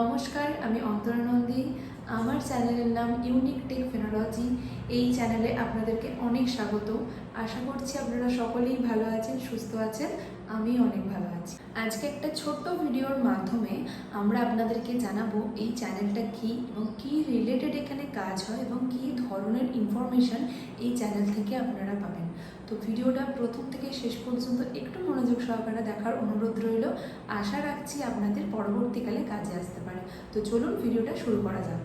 নমস্কার, আমি অন্তরানন্দী আমার চ্যানেলের নাম ইউনিক টেক ফেনোলজি এই চ্যানেলে আপনাদেরকে অনেক স্বাগত। আশা করছি আপনারা সকলেই ভালো আছেন, সুস্থ আছেন। আমি অনেক ভালো আছি। আজকে একটা ছোট্ট ভিডিওর মাধ্যমে আমরা আপনাদেরকে জানাব এই চ্যানেলটা কি এবং কি রিলেটেড এখানে কাজ হয় এবং কি ধরনের ইনফরমেশন এই চ্যানেল থেকে আপনারা পাবেন। তো ভিডিওটা প্রথম থেকে শেষ পর্যন্ত একটু মনোযোগ সহকারে দেখার অনুরোধ রইল। আশা রাখছি আপনাদের পরবর্তীকালে কাজে আসতে পারে। তো চলুন ভিডিওটা শুরু করা যাক।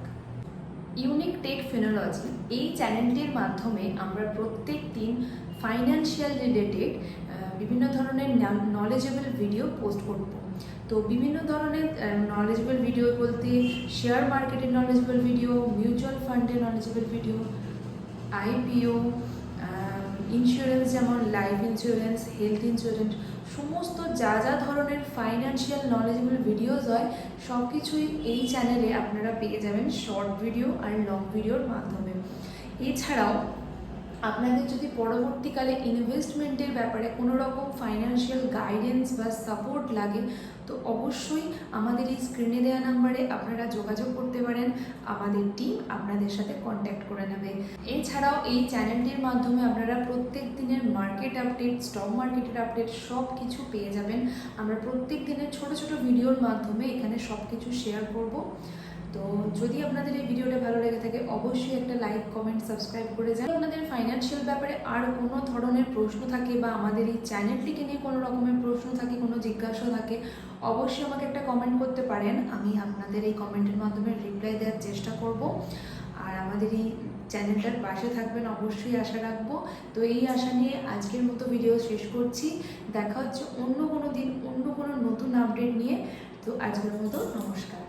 ইউনিক টেক ফিনোলজি এই চ্যানেলটির মাধ্যমে আমরা প্রত্যেক দিন ফাইন্যান্সিয়াল রিলেটেড বিভিন্ন ধরনের নলেজেবল ভিডিও পোস্ট করব। তো বিভিন্ন ধরনের নলেজেবল ভিডিও বলতে শেয়ার মার্কেটের নলেজেবল ভিডিও মিউচুয়াল ফান্ডের নলেজেবল ভিডিও আইপিও ইন্স্যুরেন্স যেমন লাইফ ইন্স্যুরেন্স হেলথ ইন্স্যুরেন্স সমস্ত যা যা ধরনের ফাইন্যান্সিয়াল নলেজেবল ভিডিওস হয় সব কিছুই এই চ্যানেলে আপনারা পেয়ে যাবেন শর্ট ভিডিও আর লং ভিডিওর মাধ্যমে। এছাড়াও আপনাদের যদি পরবর্তীকালে ইনভেস্টমেন্টের ব্যাপারে কোনো রকম ফাইন্যান্সিয়াল গাইডেন্স বা সাপোর্ট লাগে, তো অবশ্যই আমাদের এই স্ক্রিনে দেওয়া নাম্বারে আপনারা যোগাযোগ করতে পারেন। আমাদের টিম আপনাদের সাথে কন্ট্যাক্ট করে নেবে। এছাড়াও এই চ্যানেলটির মাধ্যমে আপনারা প্রত্যেক দিনের মার্কেট আপডেট স্টক মার্কেটের আপডেট সব কিছু পেয়ে যাবেন। আমরা প্রত্যেক দিনের ছোট ছোট ভিডিওর মাধ্যমে এখানে সব কিছু শেয়ার করব। তো যদি আপনাদের এই ভিডিওটা ভালো লেগে থাকে, অবশ্যই একটা লাইক কমেন্ট সাবস্ক্রাইব করে যান। আপনাদের ফাইন্যান্সিয়াল ব্যাপারে আর কোনো ধরনের প্রশ্ন থাকে বা আমাদের এই চ্যানেলটিকে নিয়ে কোনো রকমের প্রশ্ন থাকে, কোনো জিজ্ঞাসা থাকে, অবশ্যই আমাকে একটা কমেন্ট করতে পারেন। আমি আপনাদের এই কমেন্টের মাধ্যমে রিপ্লাই দেওয়ার চেষ্টা করব। আর আমাদের এই চ্যানেলটার পাশে থাকবেন অবশ্যই আশা রাখব। তো এই আশা নিয়ে আজকের মতো ভিডিও শেষ করছি। দেখা হচ্ছে অন্য কোনো দিন, অন্য কোনো নতুন আপডেট নিয়ে। তো আজকের মতো নমস্কার।